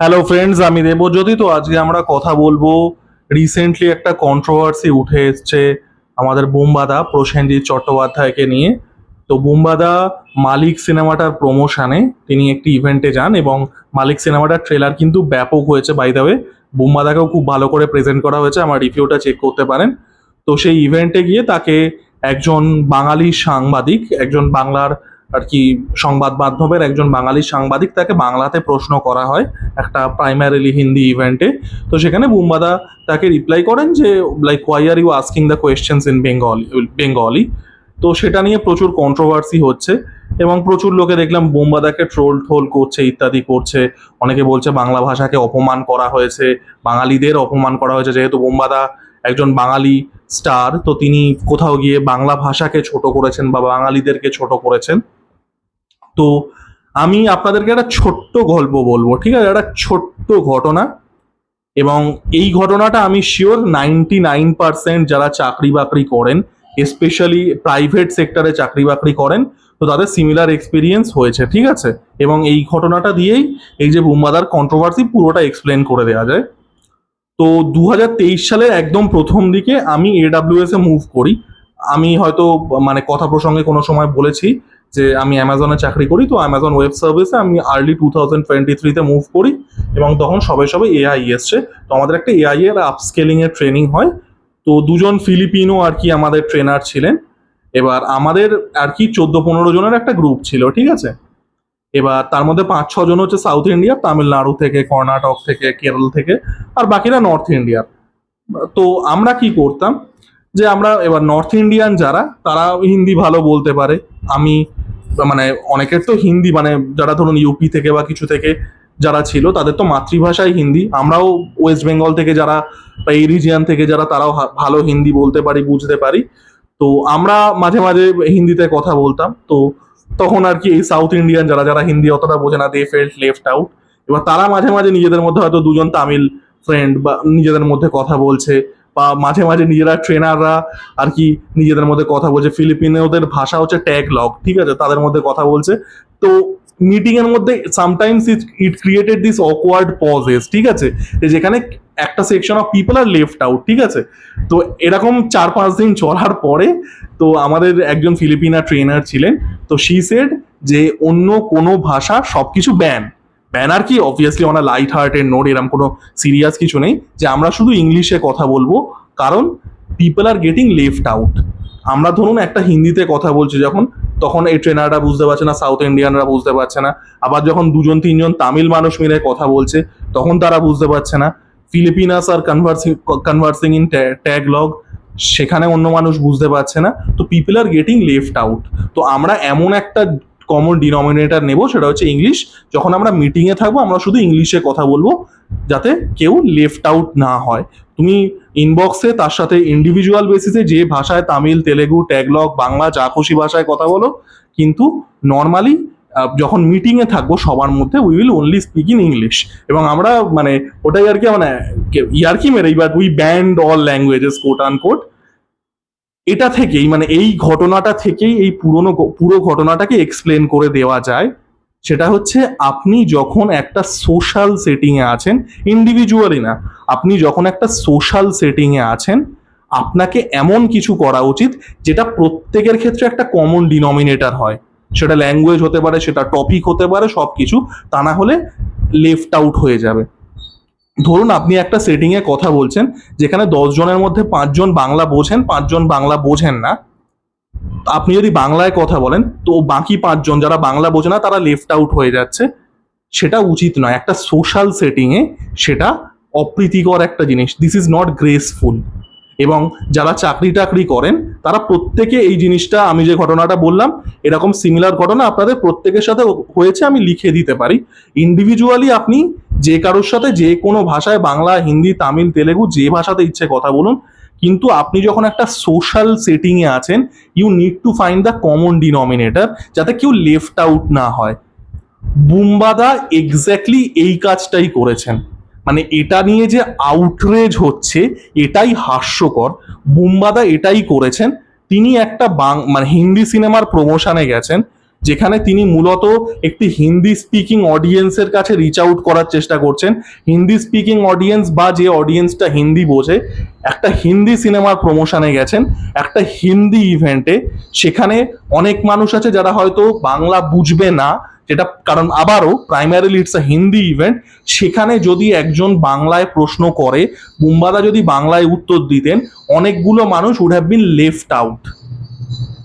Hello friends আমি দেবজ্যোতি তো আজকে আমরা কথা বলব রিসেন্টলি একটা কন্ট্রোভার্সি উঠে এসছে আমাদের বোমবাদা, প্রসেনজিৎ চট্টোপাধ্যায়কে নিয়ে। তো বোমবাদা মালিক সিনেমাটার প্রমোশনে তিনি একটি ইভেন্টে যান এবং মালিক সিনেমাটার ট্রেলার কিন্তু ব্যাপক হয়েছে বাই দ্য বোমবাদাকেও খুব ভালো করে প্রেজেন্ট করা হয়েছে, আমার রিভিউটা চেক করতে পারেন। তো সেই ইভেন্টে গিয়ে তাকে একজন বাঙালি সাংবাদিক, একজন বাংলার আর কি সংবাদ মাধ্যমের একজন বাঙালি সাংবাদিক তাকে বাংলাতে প্রশ্ন করা হয় একটা প্রাইমারিলি হিন্দি ইভেন্টে তো সেখানে বুম্বাদা তাকে রিপ্লাই করেন যে like why are you asking the questions in Bengali Bengali তো সেটা নিয়ে প্রচুর কন্ট্রোভার্সি হচ্ছে এবং প্রচুর লোকে দেখলাম বোম্বাদাকে ট্রোল ঠোল করছে, ইত্যাদি করছে। অনেকে বলছে বাংলা ভাষাকে অপমান করা হয়েছে, বাঙালিদের অপমান করা হয়েছে। যেহেতু বোম্বাদা একজন বাঙালি স্টার, তো তিনি কোথাও গিয়ে বাংলা ভাষাকে ছোট করেছেন বা বাঙালিদেরকে ছোট করেছেন। তো আমি আপনাদেরকে একটা ছোট্ট গল্প বলব, ঠিক আছে? একটা ছোট্ট ঘটনা। এবং এই ঘটনাটা আমি শিওর নাইনটি নাইন পার্সেন্ট যারা চাকরি বাকরি করেন স্পেশালি প্রাইভেট সেক্টরে চাকরি বাকরি করেন, তো তাদের সিমিলার এক্সপিরিয়েন্স হয়েছে, ঠিক আছে? এবং এই ঘটনাটা দিয়েই এই যে বুম্বাদার কন্ট্রোভার্সি পুরোটা এক্সপ্লেন করে দেওয়া যায়। তো দু সালের একদম প্রথম দিকে আমি এডাব্লিউএস এ মুভ করি। আমি হয়তো মানে কথা প্রসঙ্গে কোনো সময় বলেছি যে আমি অ্যামাজনে চাকরি করি, তো অ্যামাজন ওয়েব সার্ভিসে আমি আর্লি টু থাউজেন্ড টোয়েন্টি থ্রিতে মুভ করি এবং তখন সবে সবে এআই এসছে। তো আমাদের একটা এআই এর আপস্কেলিং এর ট্রেনিং হয়। তো দুজন ফিলিপিনো আর কি আমাদের ট্রেনার ছিলেন। এবার আমাদের আর কি চোদ্দ পনেরো জনের একটা গ্রুপ ছিল, ঠিক আছে? এবার তার মধ্যে পাঁচ ছ জন হচ্ছে সাউথ ইন্ডিয়া তামিলনাড়ু থেকে কর্ণাটক থেকে কেরল থেকে, আর বাকিরা নর্থ ইন্ডিয়ার তো আমরা কি করতাম? যে আমরা এবার নর্থ ইন্ডিয়ান যারা, তারা হিন্দি ভালো বলতে পারে। আমি মানে অনেকের তো হিন্দি মানে যারা ধরুন ইউপি থেকে বা কিছু থেকে যারা ছিল, তাদের তো মাতৃভাষাই হিন্দি। আমরাও ওয়েস্ট বেঙ্গল থেকে যারা এই রিজিয়ান থেকে যারা, তারাও ভালো হিন্দি বলতে পারি, বুঝতে পারি। তো আমরা মাঝে মাঝে হিন্দিতে কথা বলতাম। তো তখন আর কি এই সাউথ ইন্ডিয়ান যারা যারা হিন্দি অতটা বোঝে না দে ফেল্ট লেফট আউট এবার তারা মাঝে মাঝে নিজেদের মধ্যে হয়তো দুজন তামিল ফ্রেন্ড বা নিজেদের মধ্যে কথা বলছে, বা মাঝে মাঝে নিজেরা ট্রেনাররা আর কি নিজেদের মধ্যে কথা বলছে। ফিলিপিনোদের ভাষা হচ্ছে ট্যাগ লগ ঠিক আছে? তাদের মধ্যে কথা বলছে। তো মিটিং এর মধ্যে sometimes it it created this awkward pauses ঠিক আছে? যেখানে একটা section of people are left out ঠিক আছে? তো এরকম চার পাঁচ দিন চলার পরে, তো আমাদের একজন ফিলিপিনা ট্রেনার ছিলেন, তো শি সেড যে অন্য কোনো ভাষা সবকিছু ব্যান ব্যান আর কি? Obviously on light hearted note এরকম কোনো সিরিয়াস কিছু নেই, যে আমরা শুধু ইংলিশে কথা বলব, কারণ people are getting left out আমরা ধরুন একটা হিন্দিতে কথা বলছি, যখন তখন এই ট্রেনাররা বুঝতে পারছে না সাউথ ইন্ডিয়ানরা বুঝতে পারছে না। আবার যখন দুজন, তিনজন তামিল মানুষ মিলে কথা বলছে, তখন তারা বুঝতে পারছে না। Filipinos are conversing conversing in Tagalog সেখানে অন্য মানুষ বুঝতে পারছে না। তো people are getting left out তো আমরা এমন একটা কমন ডিনোমিনেটার নেব, সেটা হচ্ছে ইংলিশ যখন আমরা মিটিংয়ে থাকব, আমরা শুধু ইংলিশে কথা বলব, যাতে কেউ লেফট আউট না হয়। তুমি ইনবক্সে তার সাথে ইন্ডিভিজুয়াল বেসিসে যে ভাষায় তামিল, তেলেগু ট্যাগলগ বাংলা, যা খুশি ভাষায় কথা বলো, কিন্তু নর্মালি যখন মিটিংয়ে থাকব, সবার মধ্যে we will only speak in English এবং আমরা মানে ওটাই আর কি মানে ইয়ারকি মেরে but we banned all languages quote unquote এটা থেকেই মানে এই ঘটনাটা থেকেই, এই পুরনো, পুরো ঘটনাটাকে এক্সপ্লেন করে দেওয়া যায়। সেটা হচ্ছে আপনি যখন একটা সোশ্যাল সেটিংয়ে আছেন ইন্ডিভিজুয়ালি না, আপনি যখন একটা সোশ্যাল সেটিংয়ে আছেন, আপনাকে এমন কিছু করা উচিত যেটা প্রত্যেকের ক্ষেত্রে একটা কমন ডিনোমিনেটর হয়। সেটা ল্যাঙ্গুয়েজ হতে পারে, সেটা টপিক হতে পারে সব কিছু তা না হলে লেফট আউট হয়ে যাবে। ধরুন আপনি একটা সেটিংয়ে কথা বলছেন, যেখানে দশ জনের মধ্যে পাঁচজন বাংলা বোঝেন, পাঁচজন বাংলা বোঝেন না আপনি যদি বাংলায় কথা বলেন, তো বাকি পাঁচজন যারা বাংলা বোঝে না, তারা লেফট আউট হয়ে যাচ্ছে। সেটা উচিত নয়। একটা সোশ্যাল সেটিংয়ে সেটা অপ্রীতিকর একটা জিনিস। দিস ইজ নট গ্রেসফুল এবং যারা চাকরি টাকরি করেন, তারা প্রত্যেকে এই জিনিসটা, আমি যে ঘটনাটা বললাম, এরকম সিমিলার ঘটনা আপনাদের প্রত্যেকের সাথে হয়েছে, আমি লিখে দিতে পারি। ইন্ডিভিজুয়ালি আপনি যে কারোর সাথে যে কোনো ভাষায় বাংলা, হিন্দি, তামিল, তেলেগু, যে ভাষাতে ইচ্ছে কথা বলুন কিন্তু আপনি যখন একটা সোশ্যাল সেটিংয়ে আছেন you need to find the common denominator যাতে কেউ লেফট আউট না হয়। বুম্বাদা এক্স্যাক্টলি এই কাজটাই করেছেন। মানে এটা নিয়ে যে আউটরেজ হচ্ছে, এটাই হাস্যকর। বুম্বাদা এটাই করেছেন। তিনি একটা বাং মানে হিন্দি সিনেমার প্রমোশনে গেছেন। যেখানে তিনি মূলত একটি হিন্দি স্পিকিং অডিয়েন্সের কাছে রিচ আউট করার চেষ্টা করছেন। হিন্দি স্পিকিং অডিয়েন্স বা যে অডিয়েন্সটা হিন্দি বোঝে, একটা হিন্দি সিনেমার প্রমোশনে গেছেন, একটা হিন্দি ইভেন্টে সেখানে অনেক মানুষ আছে যারা হয়তো বাংলা বুঝবে না, যেটা কারণ আবারও primarily it's a Hindi event সেখানে যদি একজন বাংলায় প্রশ্ন করে বুম্বাদা যদি বাংলায় উত্তর দিতেন, অনেকগুলো মানুষ would have been left out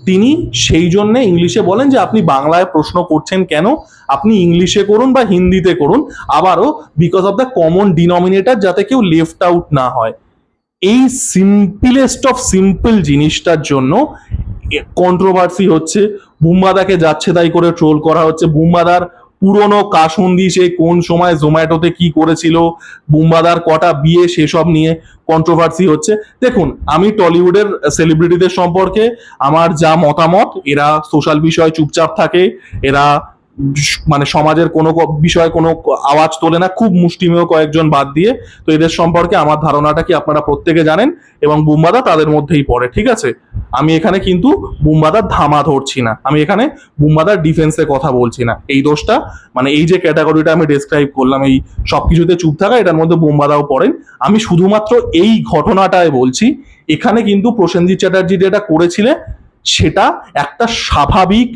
তিনি সেই জন্য ইংলিশে বলেন যে, আপনি বাংলায় প্রশ্ন করছেন কেন? আপনি ইংলিশে করুন বা হিন্দিতে করুন। আবারও because of the common denominator যাতে কেউ লেফট আউট না হয়। এই সিম্পলেস্ট অফ সিম্পল জিনিসটার জন্য কন্ট্রোভার্সি হচ্ছে। বুম্বাদাকে যাচ্ছে তাই করে ট্রোল করা হচ্ছে। বুম্বাদার পুরনো কাসুন্দি সে কোন সময় জোম্যাটোতে কি করেছিল? বুম্বাদার কটা বিয়ে সেসব নিয়ে কন্ট্রোভার্সি হচ্ছে। দেখুন, আমি টলিউডের সেলিব্রিটিদের সম্পর্কে আমার যা মতামত, এরা সোশ্যাল বিষয়ে চুপচাপ থাকে, এরা মানে সমাজের কোনো বিষয়ে কোনো আওয়াজ তোলে না, খুব মুষ্টিমেয় কয়েকজন বাদ দিয়ে। তো এদের সম্পর্কে আমার ধারণাটা কি আপনারা প্রত্যেকে জানেন? এবং বুম্বাদা তাদের মধ্যেই পড়ে, ঠিক আছে? আমি এখানে কিন্তু বুম্বাদার ধামা ধরছি না। আমি এখানে বুম্বাদার ডিফেন্সে কথা বলছি না। এই দোষটা মানে এই যে ক্যাটাগরিটা আমি ডেসক্রাইব করলাম, এই সবকিছুতে চুপ থাকা, এটার মধ্যে বুম্বাদাও পড়েন। আমি শুধুমাত্র এই ঘটনাটায় বলছি। এখানে কিন্তু প্রসেনজিৎ চ্যাটার্জি যেটা করেছিলেন, সেটা একটা স্বাভাবিক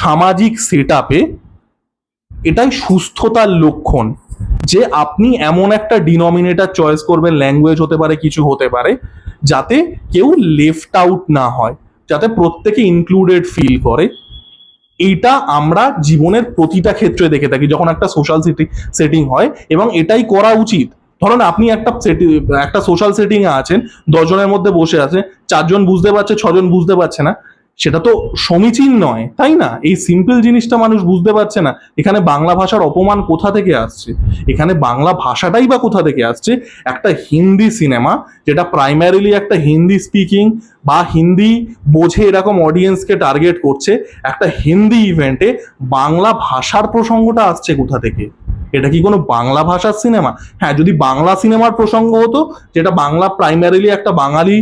সামাজিক সেট এটাই সুস্থতার লক্ষণ যে আপনি এমন একটা ডিনোমিনেটর চয়েস করবেন ল্যাঙ্গুয়েজ হতে পারে, কিছু হতে পারে, যাতে কেউ লেফট আউট না হয়, যাতে প্রত্যেকে ইনক্লুডেড ফিল করে। এইটা আমরা জীবনের প্রতিটা ক্ষেত্রে দেখে থাকি, যখন একটা সোশ্যাল সেটিং হয়, এবং এটাই করা উচিত। ধরুন আপনি একটা একটা সোশ্যাল সেটিং এ আছেন, দশজনের মধ্যে বসে আছে চারজন বুঝতে পারছে, ছজন বুঝতে পারছে না সেটা তো সমীচীন নয়, তাই না? এই সিম্পল জিনিসটা মানুষ বুঝতে পারছে না। এখানে বাংলা ভাষার অপমান কোথা থেকে আসছে? এখানে বাংলা ভাষাটাই বা কোথা থেকে আসছে? একটা হিন্দি সিনেমা যেটা প্রাইমারিলি একটা হিন্দি স্পিকিং বা হিন্দি বোঝে এরকম অডিয়েন্সকে টার্গেট করছে, একটা হিন্দি ইভেন্টে বাংলা ভাষার প্রসঙ্গটা আসছে কোথা থেকে? এটা কি কোনো বাংলা ভাষার সিনেমা হ্যাঁ যদি বাংলা সিনেমার প্রসঙ্গ হতো, যেটা বাংলা প্রাইমারিলি একটা বাঙালি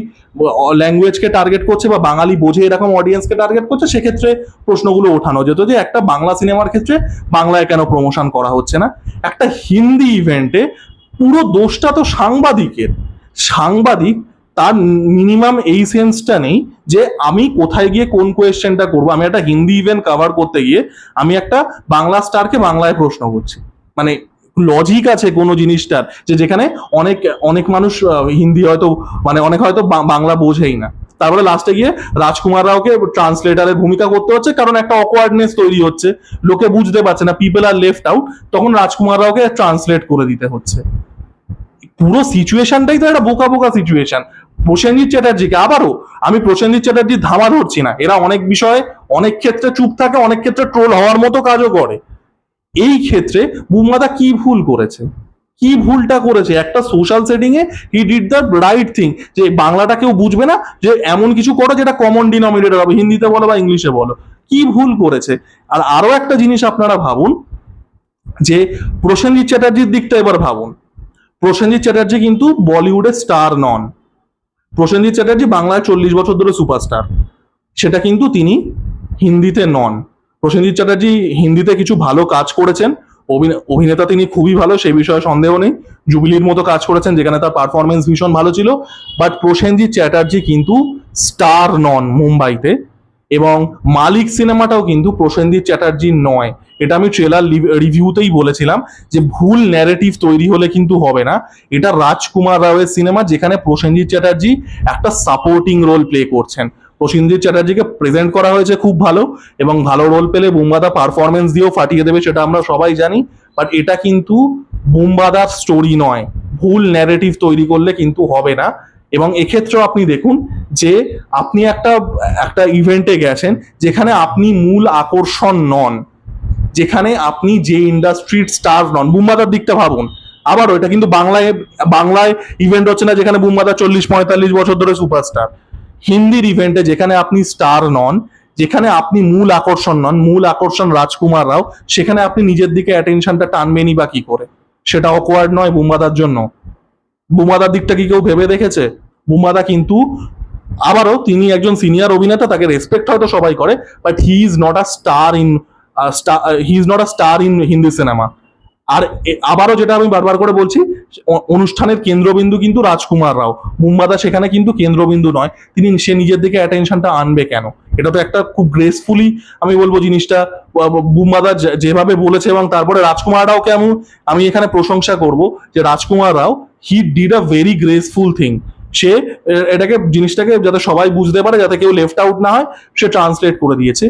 ল্যাঙ্গুয়েজকে টার্গেট করছে বা বাঙালি বোঝে এরকম অডিয়েন্সকে টার্গেট করছে, সেক্ষেত্রে প্রশ্নগুলো ওঠানো যেত যে একটা বাংলা সিনেমার ক্ষেত্রে বাংলায় কেন প্রমোশন করা হচ্ছে না? একটা হিন্দি ইভেন্টে পুরো দোষটা তো সাংবাদিকের। সাংবাদিক তার মিনিমাম এই সেন্সটা নেই যে আমি কোথায় গিয়ে কোন কোয়েশ্চেনটা করব। আমি একটা হিন্দি ইভেন্ট কভার করতে গিয়ে আমি একটা বাংলা স্টারকে বাংলায় প্রশ্ন করছি। মানে লজিক আছে কোনো জিনিসটার যে যেখানে অনেক অনেক মানুষ হিন্দি হয়তো মানে অনেক হয়তো বাংলা বোঝেই না। তারপরে লাস্টে গিয়ে রাজকুমার রাওকে ট্রান্সলেটারের ভূমিকা করতে হচ্ছে, কারণ একটা অকওয়ার্ডনেস তৈরি হচ্ছে। লোকে বুঝতে পারছে না পিপল আর লেফট আউট তখন রাজকুমার রাওকে ট্রান্সলেট করে দিতে হচ্ছে। পুরো সিচুয়েশনটাই তো একটা বোকা বোকা সিচুয়েশন প্রসেনজিৎ চ্যাটার্জিকে আবারও, আমি প্রসেনজিৎ চ্যাটার্জির ধামা ধরছি না। এরা অনেক বিষয়ে, অনেক ক্ষেত্রে চুপ থাকে, অনেক ক্ষেত্রে ট্রোল হওয়ার মতো কাজও করে। এই ক্ষেত্রে বুমাদা কি ভুল করেছে? কি ভুলটা করেছে? একটা social setting A he did the right thing যে বাংলাটা কেউ বুঝবে না যে এমন কিছু করো যেটা কমন ডিনোমিনেটর হবে, হিন্দিতে বলো বা ইংলিশে বলো। কি ভুল করেছে? আর আরও একটা জিনিস আপনারা ভাবুন, যে প্রসেনজিৎ চ্যাটার্জির দিকটা এবার ভাবুন। প্রসেনজিৎ চ্যাটার্জি কিন্তু বলিউডের স্টার নন। প্রসেনজিৎ চ্যাটার্জি বাংলায় চল্লিশ বছর ধরে সুপারস্টার সেটা কিন্তু তিনি হিন্দিতে নন। প্রসেনজিৎ চ্যাটার্জি হিন্দিতে কিছু ভালো কাজ করেছেন। অভিনে- অভিনেতা তিনি খুবই ভালো, সেই বিষয়ে সন্দেহ নেই। জুবিলির মতো কাজ করেছেন যেখানে তার পারফরমেন্স ভীষণ ভালো ছিল। বাট প্রসেনজিৎ চ্যাটার্জি কিন্তু স্টার নন মুম্বাইতে এবং মালিক সিনেমাটাও কিন্তু প্রসেনজিৎ চ্যাটার্জির নয়। এটা আমি ট্রেলার রিভিউতেই বলেছিলাম যে ভুল ন্যারেটিভ তৈরি হলে কিন্তু হবে না। এটা রাজকুমার রাওয়ের সিনেমা যেখানে প্রসেনজিৎ চ্যাটার্জি একটা সাপোর্টিং রোল প্লে করছেন। প্রসেনজিৎ চ্যাটার্জিকে প্রেজেন্ট করা হয়েছে খুব ভালো এবং ভালো রোল পেলে বুম্বাদা পারফরমেন্স দিয়েও ফাটিয়ে দেবে সেটা আমরা সবাই জানি। বাট এটা কিন্তু বুম্বাদার স্টোরি নয়। ভুল ন্যারেটিভ তৈরি করলে কিন্তু হবে না। এবং এক্ষেত্রেও আপনি দেখুন যে আপনি একটা একটা ইভেন্টে গেছেন যেখানে আপনি মূল আকর্ষণ নন। যেখানে আপনি যে ইন্ডাস্ট্রির স্টার নন। বুম্বাদার দিকটা ভাবুন। আবারও এটা কিন্তু বাংলায় বাংলায় ইভেন্ট হচ্ছে না যেখানে বুম্বাদা চল্লিশ, পঁয়তাল্লিশ বছর ধরে সুপারস্টার হিন্দির ইভেন্টে যেখানে আপনি স্টার নন, যেখানে আপনি মূল আকর্ষণ নন, মূল আকর্ষণ রাজকুমার রাও, সেখানে আপনি নিজের দিকে অ্যাটেনশনটা টানবেনই বা কি করে? সেটা অকওয়ার্ড নয় বুম্বাদার জন্য। বুম্বাদার দিকটা কি কেউ ভেবে দেখেছে? বুম্বাদা কিন্তু আবারও তিনি একজন সিনিয়র অভিনেতা, তাকে রেসপেক্ট হয়তো সবাই করে but he is not a star in star he is not a star in Hindi cinema আর আবারও যেটা আমি বারবার করে বলছি অনুষ্ঠানের কেন্দ্রবিন্দু কিন্তু রাজকুমার রাও। মুম্বাদা সেখানে কিন্তু কেন্দ্রবিন্দু নয়। তিনি সে নিজের দিকে অ্যাটেনশনটা আনবে কেন? এটা তো একটা খুব গ্রেসফুলি আমি বলব জিনিসটা বুম্বাদা যেভাবে বলেছে এবং তারপরে রাজকুমার রাও কেমন আমি এখানে প্রশংসা করব যে Rajkummar Rao he did a very graceful thing সে এটাকে, জিনিসটাকে যাতে সবাই বুঝতে পারে, যাতে কেউ লেফট আউট না হয়, সে ট্রান্সলেট করে দিয়েছে।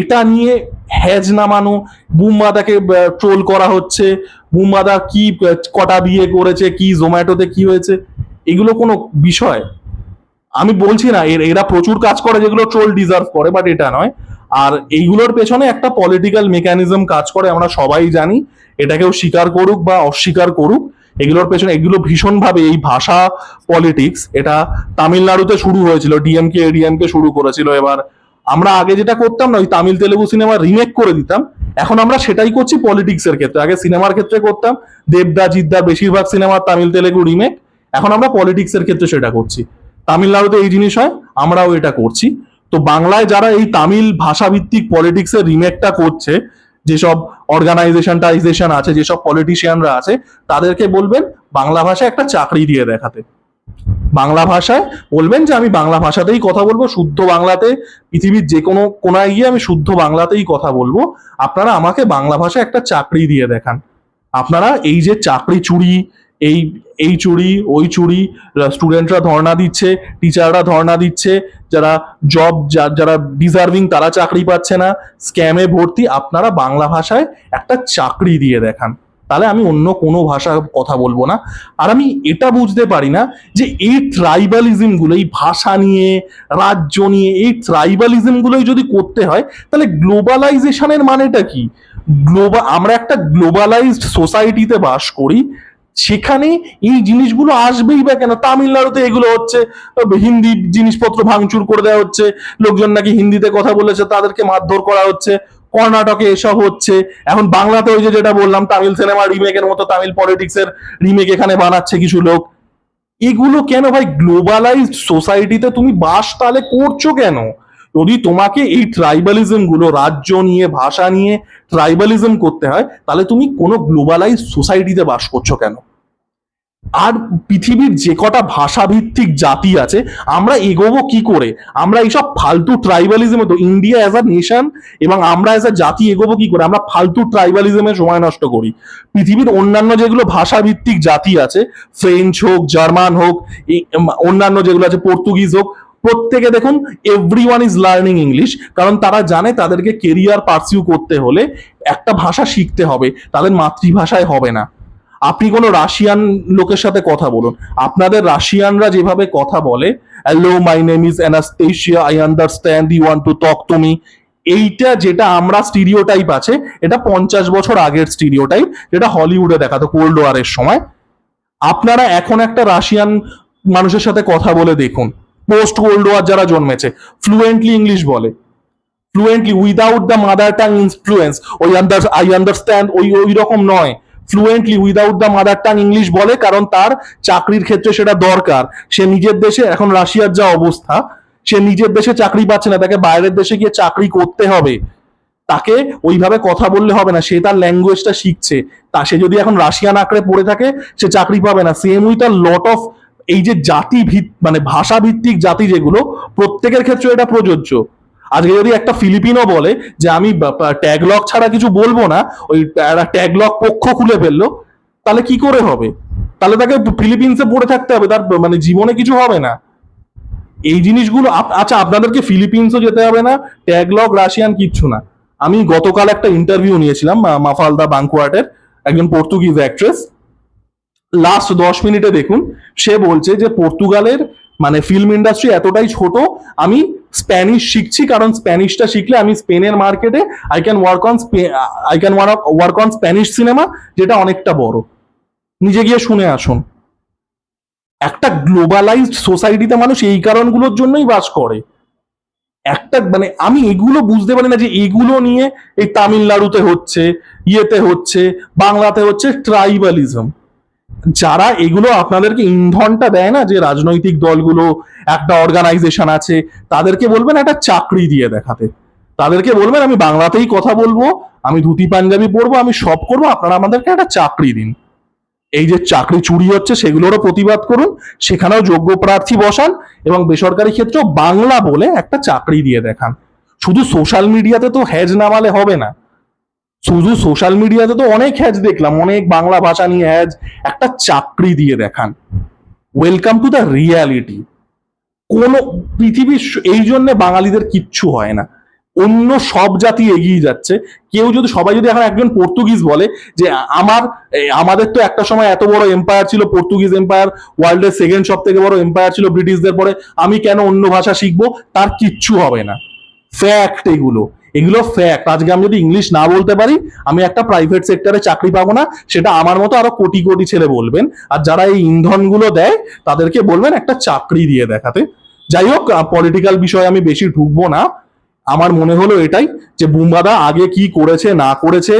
এটা নিয়ে হ্যাজ নামানো, বুম্বাদাকে ট্রোল করা হচ্ছে, বুম্বাদা কি কটা বিয়ে করেছে, কি, জোম্যাটোতে কি হয়েছে, এগুলো কোনো বিষয়। আমি বলছি না, এর- প্রচুর কাজ করে যেগুলো ট্রোল ডিজার্ভ করে বাট এটা নয়। আর এইগুলোর পেছনে একটা পলিটিক্যাল মেকানিজম কাজ করে, আমরা সবাই জানি এটা কেউ স্বীকার করুক বা অস্বীকার করুক, এগুলোর পেছনে, এগুলো ভীষণভাবে এই ভাষা পলিটিক্স এটা তামিলনাড়ুতে শুরু হয়েছিল ডিএমকে এডিএমকে শুরু করেছিল এবার আমরা আগে যেটা করতাম না, ওই তামিল তেলেগু সিনেমা রিমেক করে দিতাম। এখন আমরা সেটাই করছি পলিটিক্স এর ক্ষেত্রে। আগে সিনেমার ক্ষেত্রে করতাম, দেবদা, জিদ্দা, বেশিরভাগ সিনেমা তামিল তেলেগু রিমেক এখন আমরা পলিটিক্স এর ক্ষেত্রে সেটা করছি। তামিলনাড়ুতে এই জিনিস হয়, আমরাও এটা করছি। তো বাংলায় যারা এই তামিল ভাষাভিত্তিক পলিটিক্স এর রিমেকটা করছে, যেসব অর্গানাইজেশন টাইজেশন আছে, যেসব পলিটিশিয়ানরা আছে, তাদেরকে বলবেন বাংলা ভাষায় একটা চাকরি দিয়ে দেখাতে। বাংলা ভাষায় বলবেন যে আমি বাংলা ভাষাতেই কথা বলব, শুদ্ধ বাংলাতে, পৃথিবীর যে কোনো কোনায় গিয়ে আমি শুদ্ধ বাংলাতেই কথা বলব। আপনারা আমাকে বাংলা ভাষায় একটা চাকরি দিয়ে দেখান। আপনারা এই যে চাকরি চুরি, এই এই চুরি, ওই চুরি স্টুডেন্টরা ধর্ণা দিচ্ছে টিচাররা ধর্ণা দিচ্ছে, যারা জব যারা ডিজার্ভিং তারা চাকরি পাচ্ছে না স্ক্যামে ভর্তি, আপনারা বাংলা ভাষায় একটা চাকরি দিয়ে দেখান। তাহলে আমি অন্য কোনো ভাষার কথা বলব না। আর আমি এটা বুঝতে পারি না যে এই ট্রাইবালিজমগুলো, এই ভাষা নিয়ে, রাজ্য নিয়ে, এই ট্রাইবালিজম গুলোই যদি করতে হয়, তাহলে গ্লোবালাইজেশনের মানেটা কি? গ্লোবাল আমরা একটা গ্লোবালাইজড সোসাইটিতে বাস করি, সেখানে এই জিনিসগুলো আসবেই বা কেন? তামিলনাড়ুতে এগুলো হচ্ছে হিন্দি জিনিসপত্র ভাঙচুর করে দেওয়া হচ্ছে, লোকজন নাকি হিন্দিতে কথা বলেছে, তাদেরকে মারধর করা হচ্ছে কর্ণাটকে এসব হচ্ছে। এখন বাংলাতে ওই যেটা বললাম, তামিল সিনেমা রিমেকের মতো তামিল পলিটিক্স এর রিমেক এখানে বানাচ্ছে কিছু লোক। এগুলো কেন ভাই? গ্লোবালাইজ সোসাইটিতে তুমি বাস তাহলে করছ কেন? যদি তোমাকে এই ট্রাইবালিজমগুলো, রাজ্য নিয়ে, ভাষা নিয়ে ট্রাইবালিজম করতে হয়, তাহলে তুমি কোনো গ্লোবালাইজ সোসাইটিতে বাস করছ কেন? আর পৃথিবীর যে কটা ভাষাভিত্তিক জাতি আছে, আমরা এগোবো কি করে? আমরা এইসব ফালতু ট্রাইবালিজমে তো ইন্ডিয়া অ্যাজ আ নেশন এবং আমরা অ্যাজ আ জাতি এগোবো কি করে? আমরা ফালতু ট্রাইবালিজমে সময় নষ্ট করি। পৃথিবীর অন্যান্য যেগুলো ভাষাভিত্তিক জাতি আছে ফ্রেঞ্চ হোক জার্মান হোক অন্যান্য যেগুলো আছে পর্তুগিজ হোক, প্রত্যেকে দেখুন everyone is learning English কারণ তারা জানে তাদেরকে কেরিয়ার পার্সিউ করতে হলে একটা ভাষা শিখতে হবে, তাদের মাতৃভাষায় হবে না। আপনি কোনো রাশিয়ান লোকের সাথে কথা বলুন। আপনাদের রাশিয়ানরা যেভাবে কথা বলে hello my name is Anastasia I understand you want to talk to me এইটা যেটা আমরা স্টিরিওটাইপ আছে, এটা পঞ্চাশ বছর আগের স্টিরিওটাইপ যেটা হলিউডে দেখাতো কোল্ড ওয়ারের সময়। আপনারা এখন একটা রাশিয়ান মানুষের সাথে কথা বলে দেখুন। পোস্ট কোল্ড ওয়ার যারা জন্মেছে ফ্লুয়েন্টলি ইংলিশ বলে। Fluently without the mother tongue influence ওই আন্ডার আই আন্ডারস্ট্যান্ড ওই ওই রকম নয়। Fluently without the mother tongue English বলে, কারণ তার চাকরির ক্ষেত্রে সেটা দরকার। সে নিজের দেশে, এখন রাশিয়ার যা অবস্থা, সে নিজের দেশে চাকরি পাচ্ছে না, তাকে বাইরের দেশে গিয়ে চাকরি করতে হবে। তাকে ওইভাবে কথা বললে হবে না, সে তার ল্যাঙ্গুয়েজটা শিখছে। তা সে যদি এখন রাশিয়ান আঁকড়ে পড়ে থাকে, সে চাকরি পাবে না। সেম উইথ আর লট অফ এই যে জাতি ভিত মানে ভাষা ভিত্তিক জাতি যেগুলো, প্রত্যেকের ক্ষেত্রে এটা প্রযোজ্য। আজকে যদি একটা ফিলিপিনো বলে যে আমি ট্যাগলক ছাড়া কিছু বলব না, ওই, একটা ট্যাগলক পক্ষ খুলে ফেলল, তাহলে কি করে হবে? তাহলে তাকে ফিলিপিন্সে পড়ে থাকতে হবে, তার মানে জীবনে কিছু হবে না। এই জিনিসগুলো আচ্ছা আপনাদেরকে ফিলিপিন্সও যেতে হবে না ট্যাগলক রাশিয়ান কিচ্ছু না। আমি গতকাল একটা ইন্টারভিউ নিয়েছিলাম মাফালদা বাংকুয়াটের একজন পর্তুগিজ অ্যাক্ট্রেস লাস্ট দশ মিনিটে দেখুন, সে বলছে যে পর্তুগালের মানে ফিল্ম ইন্ডাস্ট্রি এতটাই ছোট, আমি স্প্যানিশ শিখছি, কারণ স্প্যানিশটা শিখলে আমি স্পেনের মার্কেটে I can work on I can work on Spanish cinema যেটা অনেকটা বড়। নিজে গিয়ে শুনে আসুন। একটা গ্লোবালাইজড সোসাইটিতে মানুষ এই কারণগুলোর জন্যই বাস করে। একটা মানে আমি এগুলো বুঝতে পারি না যে এগুলো নিয়ে এই তামিলনাড়ুতে হচ্ছে, ইয়েতে হচ্ছে, বাংলাতে হচ্ছে ট্রাইবালিজম যারা এগুলো আপনাদেরকে ইন্ধনটা দেয় না, যে রাজনৈতিক দলগুলো, একটা অর্গানাইজেশন আছে, তাদেরকে বলবেন একটা চাকরি দিয়ে দেখাতে। তাদেরকে বলবেন, আমি বাংলাতেই কথা বলব, আমি ধুতি পাঞ্জাবি পরবো, আমি সব করব, আপনারা আমাদেরকে একটা চাকরি দিন। এই যে চাকরি চুরি হচ্ছে, সেগুলোরও প্রতিবাদ করুন, সেখানেও যোগ্য প্রার্থী বসান এবং বেসরকারি ক্ষেত্রেও বাংলা বলে একটা চাকরি দিয়ে দেখান। শুধু সোশ্যাল মিডিয়াতে তো হ্যাজ নামালে হবে না। শুধু সোশ্যাল মিডিয়াতে তো অনেক হ্যাজ দেখলাম, অনেক বাংলা ভাষা নিয়ে হ্যাজ একটা চাকরি দিয়ে দেখান। ওয়েলকাম টু দ্য রিয়ালিটি কোনো পৃথিবীর এই জন্য বাঙালিদের কিচ্ছু হয় না। অন্য সব জাতি এগিয়ে যাচ্ছে। কেউ যদি, সবাই যদি এখন একজন পর্তুগিজ বলে যে আমার আমাদের তো একটা সময় এত বড় এম্পায়ার ছিল, পর্তুগিজ এম্পায়ার ওয়ার্ল্ডের সেকেন্ড সব থেকে বড় এম্পায়ার ছিল ব্রিটিশদের পরে, আমি কেন অন্য ভাষা শিখব? তার কিচ্ছু হবে না। ফ্যাক্ট এগুলো। এগুলো ফ্যাক্ট আজকে আমি যদি ইংলিশ না বলতে পারি, আমি একটা প্রাইভেট সেক্টরে চাকরি পাবো না, সেটা আমার মতো আরও কোটি কোটি ছেলে বলবেন। আর যারা এই ইন্ধনগুলো দেয়, তাদেরকে বলবেন একটা চাকরি দিয়ে দেখাতে। যাই হোক পলিটিক্যাল বিষয়ে আমি বেশি ঢুকবো না। আমার মনে হলো এটাই যে বুম্বাদা আগে কি করেছে, না করেছে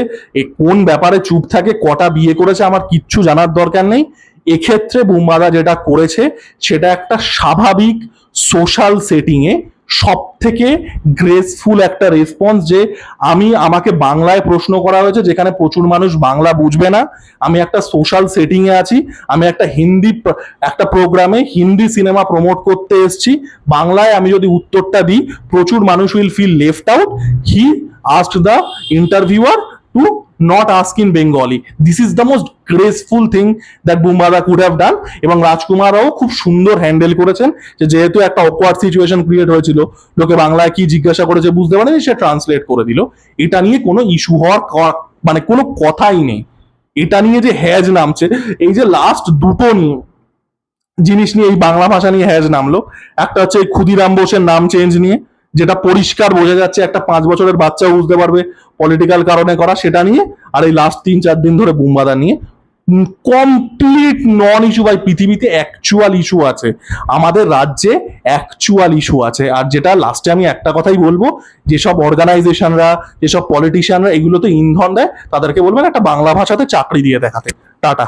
কোন ব্যাপারে চুপ থাকে, কটা বিয়ে করেছে, আমার কিচ্ছু জানার দরকার নেই। এক্ষেত্রে বুম্বাদা যেটা করেছে, সেটা একটা স্বাভাবিক সোশ্যাল সেটিংয়ে সব থেকে গ্রেসফুল একটা রেসপন্স যে আমি আমাকে বাংলায় প্রশ্ন করা হয়েছে, যেখানে প্রচুর মানুষ বাংলা বুঝবে না। আমি একটা সোশ্যাল সেটিংয়ে আছি, আমি একটা হিন্দি একটা প্রোগ্রামে হিন্দি সিনেমা প্রমোট করতে এসেছি। বাংলায় আমি যদি উত্তরটা দিই, প্রচুর মানুষ will feel left out he asked the interviewer to not ask in Bengali this is the most graceful thing that Bumbada could have done এবং রাজকুমারও খুব সুন্দর হ্যান্ডেল করেছেন যে যেহেতু একটা অকওয়ার্ড সিচুয়েশন ক্রিয়েট হয়েছিল, লোকে বাংলায় কি জিজ্ঞাসা করেছে বুঝতে পারেনি, সে ট্রান্সলেট করে দিল। এটা নিয়ে কোনো ইস্যু হওয়ার মানে কোনো কথাই নেই। এটা নিয়ে যে হ্যাজ নামছে, এই যে লাস্ট দুটো নিয়ে জিনিস নিয়ে এই বাংলা ভাষা নিয়ে হ্যাজ নামলো। একটা হচ্ছে ক্ষুদিরাম বোসের নাম চেঞ্জ নিয়ে, যেটা পরিষ্কার বোঝা যাচ্ছে একটা পাঁচ বছরের বাচ্চা বুঝতে পারবে। পলিটিক্যাল কারণে করা সেটা নিয়ে আর এই লাস্ট তিন চার দিন ধরে বুমবাদা নিয়ে কমপ্লিট নন ইস্যু ভাই পৃথিবীতে অ্যাকচুয়াল ইস্যু আছে। আমাদের রাজ্যে অ্যাকচুয়াল ইস্যু আছে। আর যেটা লাস্টে আমি একটা কথাই বলব, যেসব অর্গানাইজেশনরা যেসব পলিটিশিয়ানরা এগুলো তো ইন্ধন দেয়, তাদেরকে বলবেন একটা বাংলা ভাষাতে চাকরি দিয়ে দেখাতে। টাটা।